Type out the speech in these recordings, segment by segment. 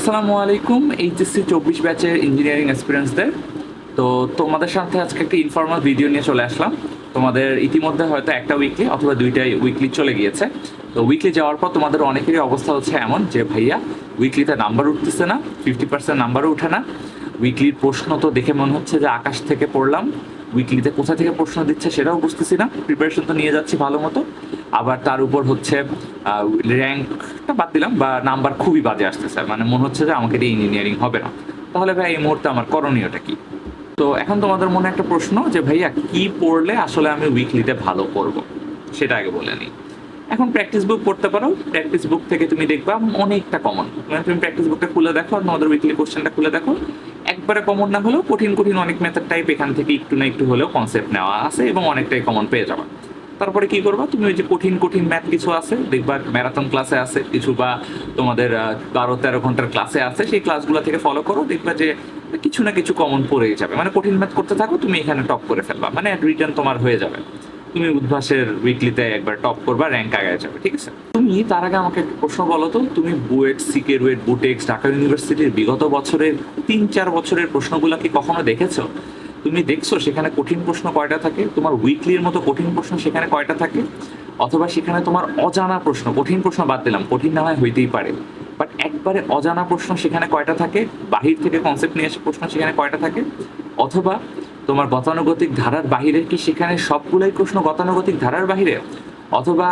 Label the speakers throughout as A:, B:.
A: আসসালামু আলাইকুম, এইচএসসি চব্বিশ ব্যাচের ইঞ্জিনিয়ারিং এক্সপিরিয়েন্সদের তো তোমাদের সাথে আজকে একটা ইনফর্মাল ভিডিও নিয়ে চলে আসলাম। তোমাদের ইতিমধ্যে হয়তো একটা উইকলি অথবা দুইটাই উইকলি চলে গিয়েছে। তো উইকলি যাওয়ার পর তোমাদের অনেকেরই অবস্থা হচ্ছে এমন যে, ভাইয়া উইকলিতে নাম্বার উঠতেছে না ফিফটি পার্সেন্ট নাম্বারও উঠে না। উইকলির প্রশ্ন তো দেখে মনে হচ্ছে যে, আকাশ থেকে পড়লাম উইকলিতে কোথা থেকে প্রশ্ন দিচ্ছে সেটাও বুঝতেছি না। প্রিপারেশন তো নিয়ে যাচ্ছি ভালো মতো। আবার তার উপর হচ্ছে র্যাঙ্কটা বাদ দিলাম বা নাম্বার খুবই বাজে আসতেছে। মানে মনে হচ্ছে যে আমাকে দিয়ে ইঞ্জিনিয়ারিং হবে না। তাহলে ভাই, এই মুহূর্তে আমার করণীয়টা কি? তো এখন তোমাদের মনে একটা প্রশ্ন যে, ভাইয়া, কি পড়লে আসলে আমি উইকলিতে ভালো করব? সেটা আগে বলে নিই। এখন প্র্যাকটিস বুক পড়তে পারো। প্র্যাকটিস বুক থেকে তুমি দেখবা অনেকটা কমন মানে তুমি প্র্যাকটিস বুকটা খুলে দেখো আর তোমাদের উইকলি কোশ্চেনটা খুলে দেখো। একবারে কমন না হলেও কঠিন কঠিন অনেক মেথড টাইপ এখান থেকে একটু না একটু হলেও কনসেপ্ট নেওয়া আছে এবং অনেকটাই কমন পেয়ে যাবা। তারপরে কি করবা? তুমি ওই যে কঠিন কঠিন ম্যাথ কিছু আছে, দেখবা ম্যারাথন ক্লাসে আছে, কিছু বা তোমাদের বারো, তেরো ঘণ্টার ক্লাসে আছে, সেই ক্লাসগুলো থেকে ফলো করো, দেখবা যে কিছু না কিছু কমন পড়েই যাবে। মানে কঠিন ম্যাথ করতে থাকো, তুমি এখানে টপ করে ফেলবা। মানে রিটার্ন তোমার হয়ে যাবে। তুমি উদ্ভাসের উইকলিতে একবার টপ করবা র্যাঙ্ক আগে যাবে, ঠিক আছে? তুমি তার আগে আমাকে একটা প্রশ্ন বলো তো, তুমি বুয়েট সিকে রুয়েট বুটেক্স, ঢাকা ইউনিভার্সিটির বিগত বছরের তিন, চার বছরের প্রশ্নগুলো কি কখনো দেখেছ? তুমি দেখছ সেখানে কঠিন প্রশ্ন কয়টা থাকে? তোমার উইকলির মতো কঠিন প্রশ্ন সেখানে কয়টা থাকে? অথবা সেখানে তোমার অজানা প্রশ্ন, কঠিন প্রশ্ন বাদ দিলাম, কঠিন না হয় হইতেই পারে। বাট একবারে অজানা প্রশ্ন সেখানে কয়টা থাকে? বাহির থেকে কনসেপ্ট নিয়ে এসে প্রশ্ন সেখানে কয়টা থাকে? অথবা তোমার গতানুগতিক ধারার বাহিরে কি সেখানে সবগুলোই প্রশ্ন গতানুগতিক ধারার বাহিরে? অথবা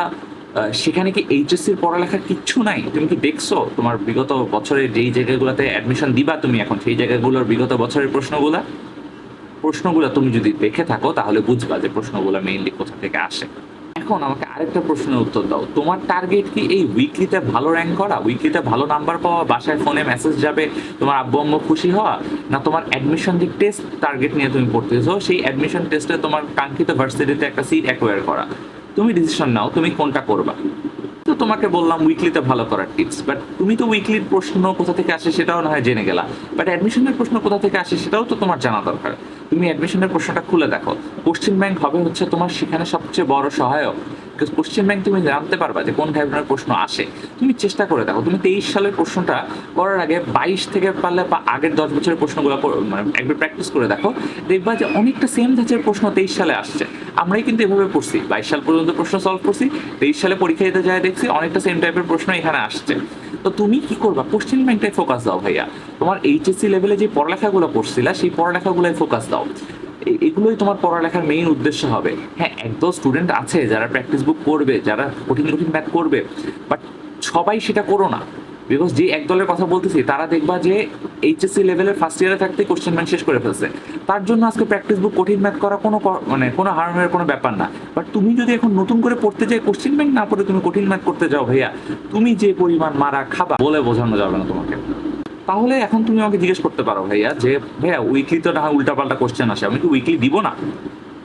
A: সেখানে কি এইচএসসির পড়ালেখার কিচ্ছু নাই? তুমি কি দেখছ? তোমার বিগত বছরের যেই জায়গাগুলোতে অ্যাডমিশন দিবা তুমি এখন, সেই জায়গাগুলোর বিগত বছরের প্রশ্নগুলা? প্রশ্নগুলো তুমি যদি দেখে থাকো, তাহলে বুঝবা যে প্রশ্নগুলো মেইনলি কোথা থেকে আসে। এখন আমাকে আরেকটা প্রশ্নের উত্তর দাও। তোমার টার্গেট কি এই উইকলিতে ভালো র্যাঙ্ক করা? উইকলিতে ভালো নাম্বার পাওয়া? বাসায় ফোনে মেসেজ যাবে, তোমার আব্বু আম্মু খুশি হওয়া? না তোমার অ্যাডমিশন যে টেস্ট টার্গেট নিয়ে তুমি পড়তেছো, সেই অ্যাডমিশন টেস্টে তোমার কাঙ্ক্ষিত ভার্সিটিতে একটা সিট অ্যাকোয়ার করা? তুমি ডিসিশন নাও, তুমি কোনটা করবা? তোমাকে বললাম উইকলিতে ভালো করার টিপস বাট তুমি তো উইকলির প্রশ্ন কোথা থেকে আসে সেটাও না হয় জেনে গেলা। বাট অ্যাডমিশনের প্রশ্ন কোথা থেকে আসে সেটাও তো তোমার জানা দরকার। তুমি অ্যাডমিশনের প্রশ্নটা খুলে দেখো। কোশ্চেন ব্যাংক হবে হচ্ছে তোমার সেখানে সবচেয়ে বড় সহায়ক। কোশ্চেন ব্যাংক তুমি জানতে পারবা যে কোন ধরনের প্রশ্ন আসে। তুমি চেষ্টা করে দেখো, তুমি তেইশ সালের প্রশ্নটা করার আগে বাইশ থেকে পারলে বা আগের দশ বছরের প্রশ্নগুলো মানে একবার প্র্যাকটিস করে দেখো, দেখবা যে অনেকটা সেম ধাঁচের প্রশ্ন তেইশ সালে আসছে। আমরাই কিন্তু এভাবে পড়ছি, বাইশ সাল পর্যন্ত প্রশ্ন সলভ করছি, তেইশ সালে পরীক্ষা দিতে যায় দেখছি অনেকটা সেম টাইপের প্রশ্ন এখানে আসছে। তো তুমি কি করবা? কোশ্চেন ব্যাংকটাই ফোকাস দাও ভাইয়া। তোমার এইচএসসি লেভেলে যে পড়ালেখাগুলো পড়ছিলা সেই পড়ালেখাগুলোই ফোকাস দাও। এগুলোই তোমার পড়ালেখার মেইন উদ্দেশ্য হবে। হ্যাঁ একদল স্টুডেন্ট আছে যারা প্র্যাকটিস বুক করবে, যারা কঠিন কঠিন ম্যাথ করবে বাট সবাই সেটা করো না। বিকজ যে এক দলের কথা বলতেছি, তারা দেখবা যে এইচএসসি লেভেলের ফার্স্ট ইয়ারে থাকতে কোশ্চেন ব্যাংক শেষ করে ফেলছে। তার জন্য আজকে প্র্যাকটিস বুক কঠিন ম্যাথ করা কোনো মানে কোনো হার্মের কোনো ব্যাপার না। বাট তুমি যদি এখন নতুন করে পড়তে যাই কোশ্চেন ব্যাংক না পড়ে তুমি কঠিন ম্যাথ করতে যাও ভাইয়া, তুমি যে পরিমাণ মারা খাবা বলে বোঝানো যাবে না তোমাকে। তাহলে এখন তুমি আমাকে জিজ্ঞেস করতে পারো, ভাইয়া, যে, ভাইয়া উইকলি তো হয় উল্টাপাল্টা কোশ্চেন আসে, আমি কি উইকলি দিব না?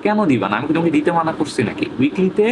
A: কেন দিবা না? আমি তোমাকে দিতে মানা করছি নাকি? উইকলিতে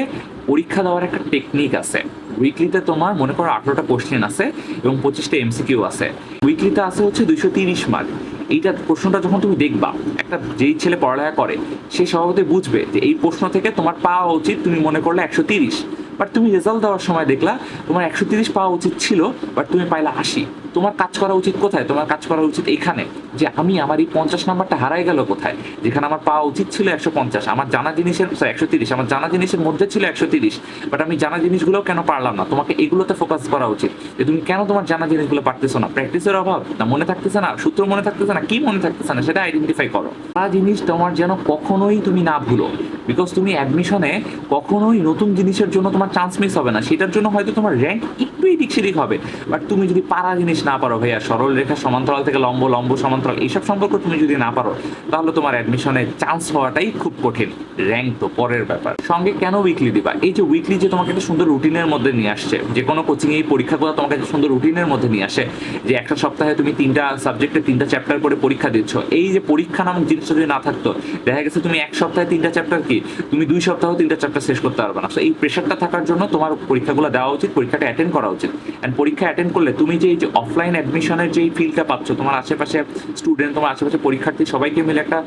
A: পরীক্ষা দেওয়ার একটা টেকনিক আছে। উইকলিতে তোমার মনে করো আঠারোটা কোশ্চেন আছে এবং পঁচিশটা এমসিকিউ আছে। উইকলিতে আছে হচ্ছে দুইশো তিরিশ মার্ক এইটা প্রশ্নটা যখন তুমি দেখবা, একটা যেই ছেলে পড়ালেখা করে, সে স্বভাবতই বুঝবে যে এই প্রশ্ন থেকে তোমার পাওয়া উচিত তুমি মনে করলে একশো তিরিশ। বাট তুমি রেজাল্ট দেওয়ার সময় দেখলা, তোমার একশো তিরিশ পাওয়া উচিত ছিল, বাট তুমি পাইলা আশি। তোমার কাজ করা উচিত কোথায়? তোমার কাজ করা উচিত এখানে। যে আমি আমার এই পঞ্চাশ নাম্বারটা হারাই গেল কোথায়? যেখানে আমার পাওয়া উচিত ছিল একশো পঞ্চাশ, আমার জানা জিনিসের একশো তিরিশ, আমার জানা জিনিসের মধ্যে ছিল একশো তিরিশ বাট আমি জানা জিনিসগুলো কেন পারলাম না? তোমাকে এগুলোতে ফোকাস করা উচিত, যে তুমি কেন তোমার জানা জিনিসগুলো পারতেছো না? প্র্যাকটিসের অভাব, না মনে থাকতেছে না? সূত্র মনে থাকতেছে না? কি মনে থাকতেছে না? সেটা আইডেন্টিফাই করো। তা জিনিস তোমার যেন কখনোই তুমি না ভুলো বিকজ তুমি অ্যাডমিশনে কখনোই নতুন জিনিসের জন্য তোমার চান্স মিস হবে না। সেটার জন্য হয়তো তোমার র্যাঙ্ক একটু এদিক সেদিক হবে বাট তুমি যদি পারা জিনিস না পারো ভাইয়া, সরল রেখা সমান্তরাল থেকে লম্ব লম্ব সমান্তরাল এইসব সম্পর্ক তুমি যদি না পারো, তাহলে তোমার অ্যাডমিশনে চান্স হওয়াটাই খুব কঠিন। র্যাঙ্ক তো পরের ব্যাপার। সঙ্গে কেন উইকলি দিবা? এই যে উইকলি যে তোমাকে একটা সুন্দর রুটিনের মধ্যে নিয়ে আসছে, যে কোনো কোচিং এই পরীক্ষাগুলো তোমাকে একটা সুন্দর রুটিনের মধ্যে নিয়ে আসে, যে একটা সপ্তাহে তুমি তিনটা সাবজেক্টে তিনটা চ্যাপ্টার করে পরীক্ষা দিচ্ছ, এই যে পরীক্ষা নামক জিনিসটা যদি না থাকতো, দেখা গেছে তুমি এক সপ্তাহে তিনটা চ্যাপ্টার কি? তুমি দুই সপ্তাহ তিনটা চ্যাপ্টার শেষ করতে পারবে না। এই প্রেশারটা থাকার জন্য তোমার পরীক্ষাগুলো দেওয়া উচিত, পরীক্ষাটা অ্যাটেন্ড করা উচিত। অ্যান্ড পরীক্ষা অ্যাটেন্ড করলে তুমি যে এই যে অফলাইন অ্যাডমিশনের যেই ফিলটা পাচ্ছ, তোমার আশেপাশে স্টুডেন্ট তোমার আশেপাশে পরীক্ষার্থী, সবাইকে মিলে একটা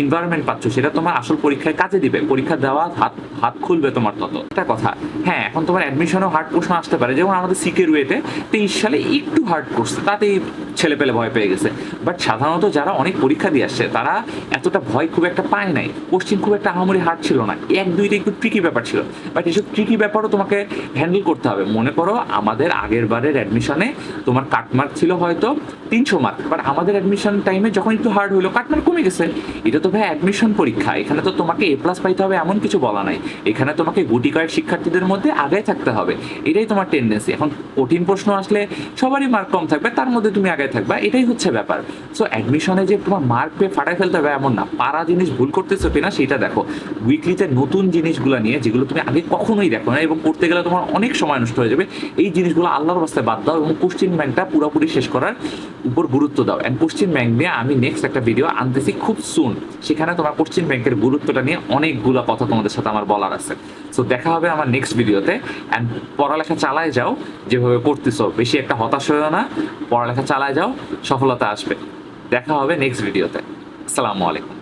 A: এনভায়রনমেন্ট পাচ্ছ। সেটা তোমার আসল পরীক্ষায় কাজে দিবে। পরীক্ষা দেওয়া, হাত হাত খুলবে তোমার তত। একটা কথা হ্যাঁ এখন তোমার অ্যাডমিশনও হার্ড প্রশ্ন আসতে পারে। যেমন আমাদের সিকের ওয়েতে তেইশ সালে একটু হার্ড করছে তাতেই ছেলে পেলে ভয় পেয়ে গেছে। বাট সাধারণত যারা অনেক পরীক্ষা দিয়ে আসছে, তারা এতটা ভয় খুব একটা পায় নাই। কোশ্চিন খুব একটা আহামরি হার্ড ছিল না। এক, দুইটা একটু ট্রিকি ব্যাপার ছিল। বাট এসব ট্রিকি ব্যাপারও তোমাকে হ্যান্ডেল করতে হবে। মনে করো, আমাদের আগের বারের অ্যাডমিশনে তোমার কাটমার্ক ছিল হয়তো তিনশো মার্ক বাট আমাদের অ্যাডমিশন টাইমে যখন একটু হার্ড হলো কাটমার্ক কমে গেছে। এটা তো ভাই অ্যাডমিশন পরীক্ষা, এখানে তো তোমাকে এ প্লাস পাইতে হবে এমন কিছু বলা নাই। এখানে তোমাকে গুটি কয়েক শিক্ষার্থীদের মধ্যে আগে থাকতে হবে। এটাই তোমার টেন্ডেন্সি এখন কঠিন প্রশ্ন আসলে সবারই মার্ক কম থাকবে, তার মধ্যে তুমি আগে থাকবে। এটাই হচ্ছে ব্যাপার। সো অ্যাডমিশনে যে তোমার মার্ক পেয়ে ফাটাই ফেলতে হবে এমন না। পারা জিনিস ভুল করতেছো কিনা সেটা দেখো। উইকলিতে নতুন জিনিসগুলো নিয়ে, যেগুলো তুমি আগে কখনোই দেখো না এবং করতে গেলে তোমার অনেক সময় নষ্ট হয়ে যাবে, এই জিনিসগুলো আল্লাহর বাস্তায় বাদ দাও এবং কোশ্চিন ব্যাংকটা পুরোপুরি শেষ করার উপর গুরুত্ব দাও। অ্যান্ড ব্যাংক নিয়ে আমি নেক্সট একটা ভিডিও আনতেছি খুব সুন সেখানে তোমার পশ্চিম ব্যাংকের গুরুত্বটা নিয়ে অনেকগুলো কথা তোমাদের সাথে আমার বলার আছে। সো দেখা হবে আমার নেক্সট ভিডিওতে অ্যান্ড পড়ালেখা চালায় যাও, যেভাবে করতেছো বেশি একটা হতাশ হয়েও না। পড়ালেখা চালায় যাও, সফলতা আসবে। দেখা হবে নেক্সট ভিডিওতে আসসালামু আলাইকুম।